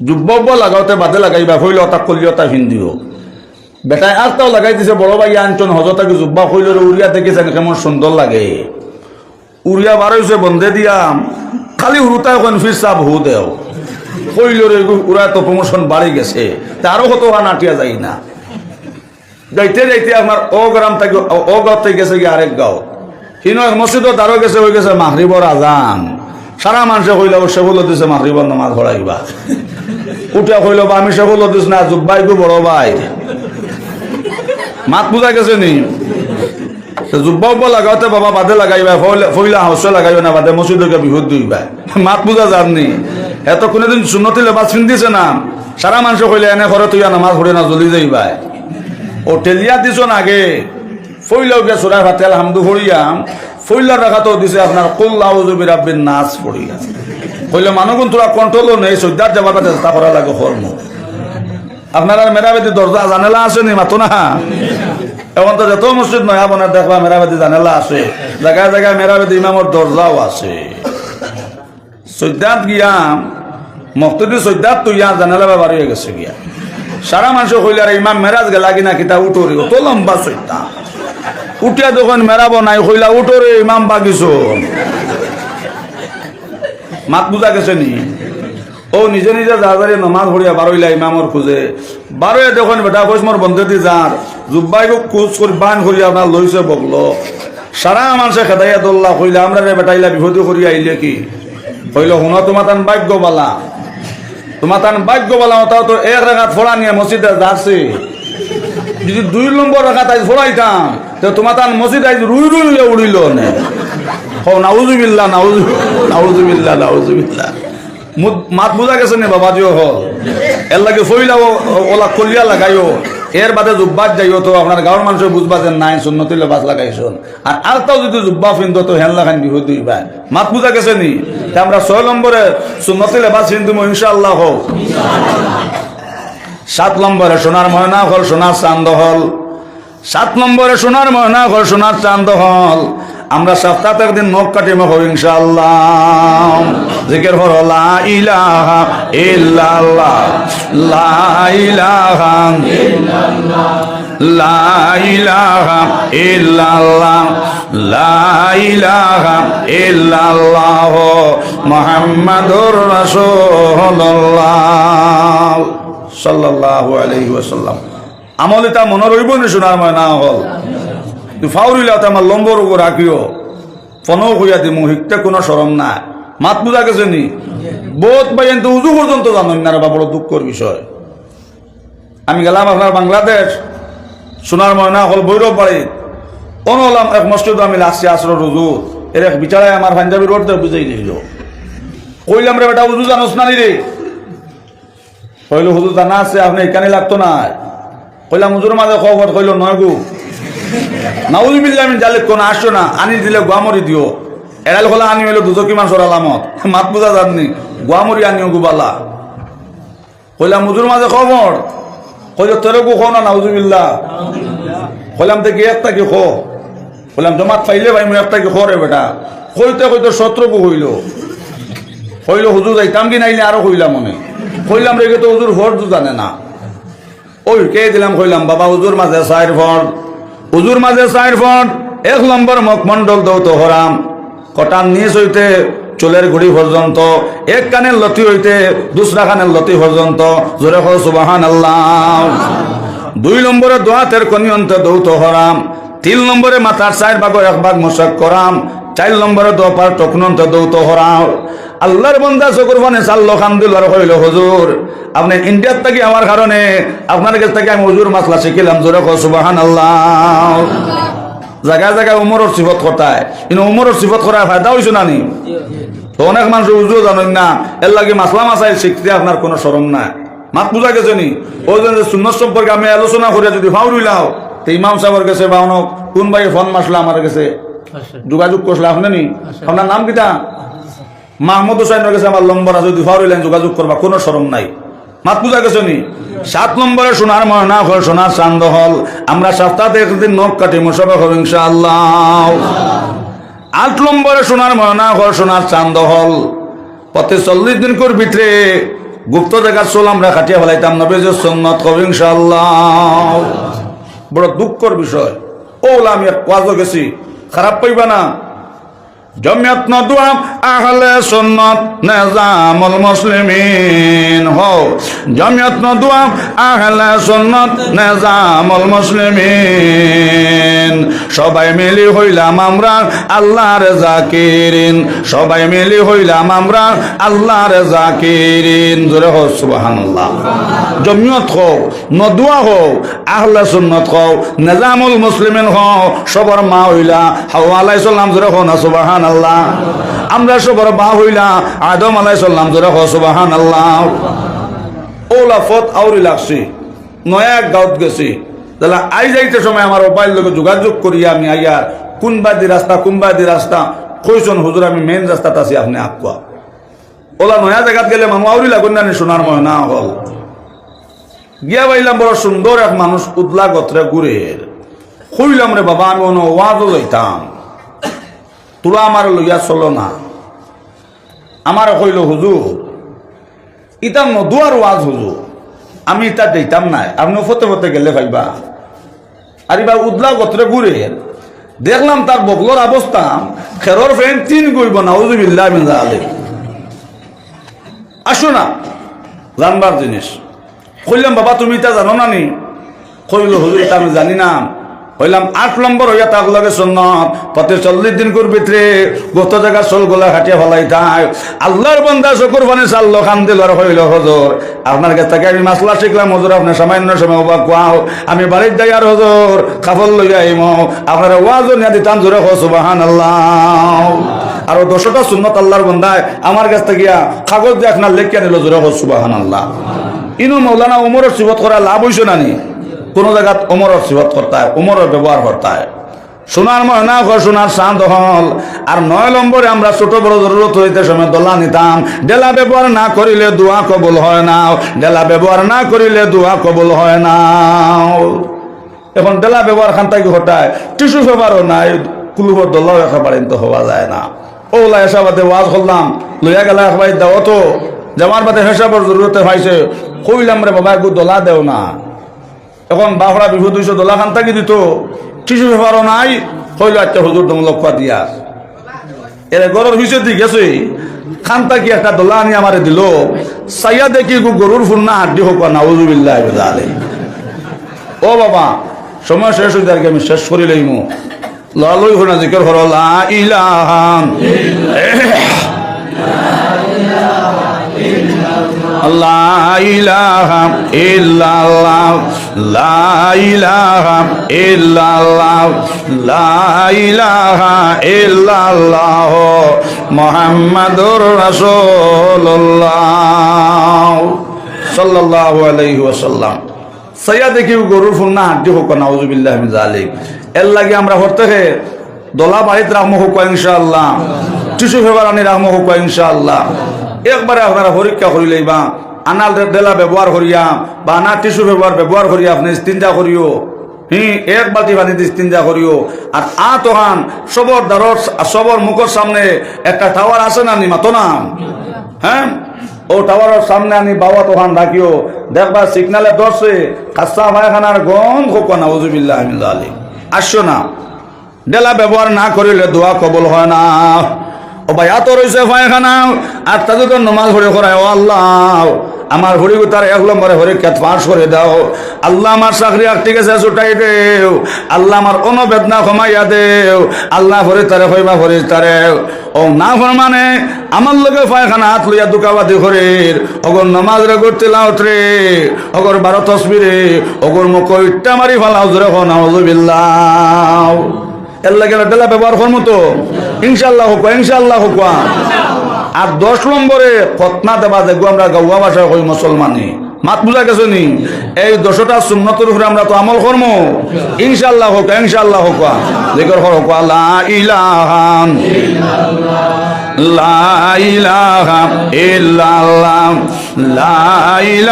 যুব্বব্য লাগাওতে বাদে লাগাইবা হইল অতা করলি অতা হিন্দিও বেটায় আর তাও লাগাই দিছে, বড় ভাই আনচন, হজতাকে জুব্বা হইল উড়িয়া দেখেছেন কেমন সুন্দর লাগে। উড়িয়া বার হয়েছে বন্ধে দিয়াম, খালি উড়ুতায় কনফিউজ চাপ হু দেও। হইল রে উড়া তো প্রমোশন বাড়ি গেছে। তারও কত হা নাটিয়া যাই না। যাইতে যাইতে আপনার ও গ্রাম থেকে ও গাঁও থেকে গেছে কি আরেক গাঁও হিন মসজিদও তারও গেছে হয়ে গেছে মাহরিবর আজান। সারা মানুষে কইল সেগুলো দিছে মাহরিবর নামাজ ভরাইবা উঠে কইল, বা, আমি সেগুলো দিস না জুব্বাই গো, বড় ভাই। মাত বুঝা গেছে নি? জুব্বা উব্বা লাগাওতে বাবা বাদে লাগাইবা, ফইলা- হাউসে লাগাইবা, না বাদে মসজিদকে বিহুদ দিবা মাত বুঝা যাননি এত কোনোদিন সুন্নতি লেবাস পিন্ধিছে না? সারা মানুষ কইলে, এনে ঘরে তুই নামাজ পড়ে না, জ্বলি যাইবা ও টেলিয়া দিছ আগে। ফইলাও গে সুরাই ভাতে, আলহামদু ফড়িয়াম ফইলার রাখা দিছে আপনার কল্লাউ জবির আব্বিন নাচ ফড়িয়া কইলে মানুগুন, তোরা কন্ট্রোলও নেই সৈদার যাবার চেষ্টা করা লাগে কর্ম আপনার মেরাবেদি দরজা, জানেলা আছে নি মাতো না। এখন তো যত মসজিদ নয়, আপনার দেখবা মেরাবেদি জানেলা আছে। জায়গায় জায়গায় মেরাবেদি ইমামর দরজাও আছে। সৈদাত গিয়াম মক্তদি সৈদাত তো ইয়া জানালা বা বাড়ি হয়ে গেছে গিয়া। সারা মানুষ কইলে, আর ইমাম মেরাজ গেলা কিনা কিতা উঠোরে তো লম্বা সৈদা উঠিয়া যখন মেরাবো নাই, কইলা উঠোরে ইমাম বাগিছ। মাত বুঝা গেছে নি? ও নিজে নিজে যাদারে নমাজ পড়িয়া বারইলা ইমামর খুঁজে। বারোয় দেখুন বেটা কইস মোর বন্ধে দি যার জুব্বাই কুচ করে বান করিয়া আপনার লইছে বকলো সারা মানুষে খেদাইয়া দল্লা কইলে, আমরা রে বেটাইলা বিপদে করি আইলে কি? কইল, শুনো তোমার তান বালা তোমার তান বালা ওটাও তো এক রেখাত ফোড়া নিয়ে মসজিদে যাচ্ছে যদি দুই নম্বর রেখাত আজ ফোড়াইতাম তো তোমার তান মসজিদ আজ রুই রুই উড়িল নে। হো নাউজুবিল্লাহ, নাউজু, নাউজুবিল্লাহ মুদ- মাত বুঝা গেছে নে বাবাজিও হল এর লাগে ফইলা ওলা কলিয়া লাগাইও। এর বাদে জুব্বাত যাইও তো আপনার গাঁৱৰ মানুষে বুঝবা যে নাই, সুন্নতি লেবাস লাগাইছন আর আলতাও যদি জুব্বা ফিন্দো তো হেন লাগান বিহু দিবা মাত বুঝা গেছে নি? আমরা ছয় নম্বরে সুন্নতি লেবাস হিন্দু ইনশাআল্লাহ হোক সাত নম্বরে সোনার ময়না হল সোনার চান্দ হল সাত নম্বরে সোনার ময়না হল সোনার চান্দ হল। আমরা সপ্তাহে একদিন নখ কাটিম হব ইনশাআল্লাহ। জিকের হল লা ইলাহা ইল্লাল্লাহ, লা ইলাহা লা ইলাহা ইল্লাল্লাহ, লা ইলাহা ইল্লাল্লাহ, মুহাম্মাদুর রাসূলুল্লাহ, সাল্লাল্লাহু আলাইহি ওয়াসাল্লাম। আমল এটা মনে রইব নি সোনার ময়না হল। ফাউরিলা তো আমার লম্বর উপর রাখিও ফনও কইয়া দিমু, হিকতে কোনো সরম না মাত বুঝা গেছে নি? বোধ ভাই কিন্তু উজু পর্যন্ত জানেন না বা বড় দুঃখর বিষয়। আমি গেলাম আপনার বাংলাদেশ। সোনার ময়না হল বৈরব বাড়ি অনলাম এক মসজিদ আমি লাসি আসর রুজু এর এক বিচারায় আমার পাঞ্জাবি রোড দিয়ে বুঝাই দিল কইলাম রে বেটা, উজু জানোস না নি রে? কইল, হুজুর জানা আছে, আপনি এখানে লাগতো না কইলাম, হুজুর মাঝে খবর কইল নয় গু। নাউজুবিল্লাহ আমি জালে কোন আসছো না? আনি দিলে গোয়ামরি দিও। এড়াল হলে আনি হইল দুজকি মাসর আলামত মাত বুঝা জাননি গোয়ামরি আনিও গুবালা কইলাম, হুজুর মাঝে খবর? কইল, তোরে গু খো না নাউজুবিল্লাহ কইলাম তো কি একটা কি খো? কইলাম জমাত পাইলে ভাই, মুই একটা কি খো রে বেটা? কইতে কইতে শত্রুকু হইল। কইল, হুজুর, যাইতাম কি নাইলে? আরও কইলাম মনে কইলাম রেগে তো হুজুর তো জানে না। ওই কে দিলাম, কইলাম, বাবা হুজুর মাঝে সাইর ফট হুজুর মাঝে সাইর ফট এক নম্বর মুখমণ্ডল দৌত হরাম। কটান নিচ হইতে চুলের ঘুড়ি পর্যন্ত, এক কানের লতি হইতে দুসরা কানের লতি পর্যন্ত। জোরে হো সুবাহান আল্লাহ দুই নম্বরে দোয়াতের কনিয়ন্ত দৌত হরাম। তিন নম্বরে মাথার চার ভাগর এক ভাগ মোশাক করাম। চার নম্বরে দোপার টকনন্ত দৌত হরাম। আল্লাহর বন্দা চকুর মানে চাল্লো খামদুল্লার হইল হুজুর আপনি ইন্ডিয়ার থেকে আমার কারণে আপনার কাছ থেকে আমি হুজুর মাসলা শিখিলাম জোরে সুবাহান আল্লাহ জায়গায় জায়গায় উমরের সিফত কটায় কিন্তু উমরের সিফত করায় ফায়দা হয়েছে না নি? তো অনেক মানুষ উজুও জানেন না এর লাগে মাসলা মাসাই শিখতে আপনার কোনো সরম নাই। মাত বুঝা গেছে নি? ওই যে সুন্নত সম্পর্কে আমি আলোচনা করে যদি ফাউরিলাও তো ইমাম সাহেবের কাছে বা অনেক কোন ভাই ফোন মাসলা আমার কাছে? যোগাযোগ করছিল আপনি নি? আপনার নাম কিটা? মাহমুদ হুসাইনের কাছে আমার নম্বর আছে, যদি ফাউরিলেন যোগাযোগ করবা, কোনো সরম নাই। মাত নি? সাত চান্দ হল নখ চান্দ হল গুপ্ত জায়গার চোল আমরা খাটিয়া ফেলাইতাম নবে যে সন্ন্যত বড় দুঃখর বিষয়। ওলা আমি এক ওয়াজও গেছি। খারাপ পাইবা না। জমিয়ত নদুয়া আহলে সুন্নত, নিজামুল মুসলিমিন। হো, জমিয়ত নদুয়া আহলে সুন্নত, নিজামুল মুসলিমিন। সবাই মিলি হইলাম আমরা আল্লাহর জাকিরিন। সবাই মিলি হইলাম আমরা আল্লাহর জাকিরিন। জোরে হো, সুবহানাল্লাহ। জমিয়ত হো নদুয়া হো আহলে সুন্নত হো নিজামুল মুসলিমিন হো সবার মা হইলা হাওয়া আলাইহিস সালাম, জোরে হো না সুবহান আল্লাহ আমরা সবার বা হইলা আদম আলাই সাল্লাম ধরে হসবাহান আল্লাহ ওলা ফত আউরি লাগছি নয়া এক গাঁত গেছি। তাহলে আই যাইতে সময় আমার মোবাইল লোক যোগাযোগ করিয়া আমি আইয়া কোন বাদি রাস্তা কোন বাদি রাস্তা কইসন হুজুর, আমি মেন রাস্তাত আছি, আপনি আকুয়া ওলা নয়া জায়গাত গেলে মানুষ আউরি লাগুন না ময় না হল। গিয়া পাইলাম বড় সুন্দর এক মানুষ উদলা গত্রে ঘুরে কইলাম রে বাবা, আমি অন্য ওয়াজও লইতাম তোরা আমার লইয়া চলো না। আমার কইল হুজুর ইটা নদুয়ার ওয়াজ হুজুর আমি ইতা দিতাম নাই। আপনি ফতে ফতে গেলে ভাইবা। আর এবার উদলা গত্রে ঘুরে দেখলাম তার বগলোর অবস্থা খেরর ফ্যান তিন গইব না উজুবিল্লাহ মিনজা আলে আসো না জানবার জিনিস কইলাম, বাবা, তুমি এটা জানো না? নি কইল হুজুর এটা আমি জানি না। হইলাম আট নম্বর হইয়া তাক লাগে সন্ন্যত পথে চল্লিশ দিন কর ভিতরে গত জায়গা চল গোলা হাটিয়া ফলাই থাক আল্লাহর বন্দা চকুর পানি চাল্লো খান দিল আর হইল হজর। আপনার কাছ থেকে আমি মাসলা শিখলাম হজর আপনার সামান্য সময় ওবা কোয়াও আমি বাড়ির যাই আর হজর খাফল লইয়া আইম। আপনার ওয়াজ নিয়া দিতাম জোরে হো সুবাহান আল্লাহ আর দশটা সুন্নত আল্লাহর বন্দায় আমার কাছ থেকে কাগজ দিয়ে আপনার লেখিয়া নিল জোরে হো সুবাহান আল্লাহ ইনু মৌলানা উমরের সিবত করা লাভ হইছে না নি? কোন জায়গাত উমরের সিবত করতে উমরের ব্যবহার করতে হয় সোনার ময়না ঘর সোনার শান্ত হল। আর নয় নম্বরে আমরা ছোট বড় জরুরত হইতে সময় দোলা নিতাম। ডেলা ব্যবহার না করিলে দোয়া কবল হয় না ডেলা ব্যবহার না করিলে দোয়া কবল হয় না এখন ডেলা ব্যবহার খান তাকে ঘটায় টিস্যু পেপারও নাই কুলুবর দোলাও একেবারে তো হওয়া যায় না। ওলা এসাবাদে ওয়াজ করলাম লইয়া গেলা একবার দাও তো জামার বাদে হেসাবর জরুরতে পাইছে কইলাম রে বাবা একটু দোলা দেও না। এখন বাহরা বিভু দুইশো দোলা খান থাকি দিত। টিস্যু পেপারও নাই, হইল একটা হুজুর দম লক্ষ্য দিয়া। এর গরুর হইছে দি গেছে খান্তা কি একটা দোলা আনি আমারে দিল। সাইয়া দেখি গরুর ফুন্না হাড্ডি হোক না ও বাবা, সময় শেষ কি আমি শেষ করি লইমু। লই হনা জিকির হর লা ইলাহা লা ইলাহা ইল্লাল্লাহ। লা ইলাহা ইল্লাল্লাহ, লা ইলাহা ইল্লাল্লাহ মুহাম্মাদুর রাসূলুল্লাহ সাল্লাল্লাহু আলাইহি ওয়াসাল্লাম। সাইয়া দেখি গরুর ফুল না, হাড্ডি হোক নাউজুবিল্লাহ মিন জালিক এর লাগে আমরা হতে দলা বাড়িতে রাখমো হোক ইনশাআল্লাহ টিসু ফেবার আনি রাখমো হোক ইনশাআল্লাহ। একবারে আপনারা পরীক্ষা করি লইবা আনাল ডেলা ব্যবহার করিয়া বা আনা টিস্যু ব্যবহার ব্যবহার করিয়া আপনি চিন্তা করিও। হি, এক বালতি পানি দিয়ে চিন্তা করিও। আর আ তোহান সবর দ্বারর সবর মুখের সামনে একটা টাওয়ার আছে না নি, মাতো না? হ্যাঁ? ও টাওয়ারের সামনে আনি বাবা তোহান রাখিও দেখবা সিগনালে দর্শে খাস্তা পায়খানার গন্ধ হোক না ওজুবিল্লাহ আলী আসছো না। ডেলা ব্যবহার না করিলে দোয়া কবল হয় না। ও ভাই এত রয়েছে পায়খানা। আর তাদের তো নমাজ ভরে করায়, ও আল্লাহ, আমার হরি তার এক নম্বরে হরি খ্যাত পাশ করে দাও। আল্লাহ আমার চাকরি আর ঠিক আছে ছুটাই দেও। আল্লাহ আমার অনুবেদনা কমাইয়া দেও। আল্লাহ ভরে তারে হইবা ভরি তারে। ও না হর মানে আমার লগে পায়খানা হাত লইয়া দুকাবাদি হরির অগর নমাজ রে করতে লাউত রে, অগর বারো তসবিরে, অগর মুখ ইট্টা মারি ফালাও জোরে হো নাউজুবিল্লাহ। এর লাগে ব্যবহার ইনশাল্লাহ ইনশাল্লাহ আর দশ নম্বরে দেবা দেখব আমরা ভাষায় হই মাত বুঝা নি? এই দশটা সুন্নতের উপরে আমরা তো আমল ইনশাল্লাহ হোক ইনশাল্লাহ হোক জিকর হোক লা ইলাহা লা লা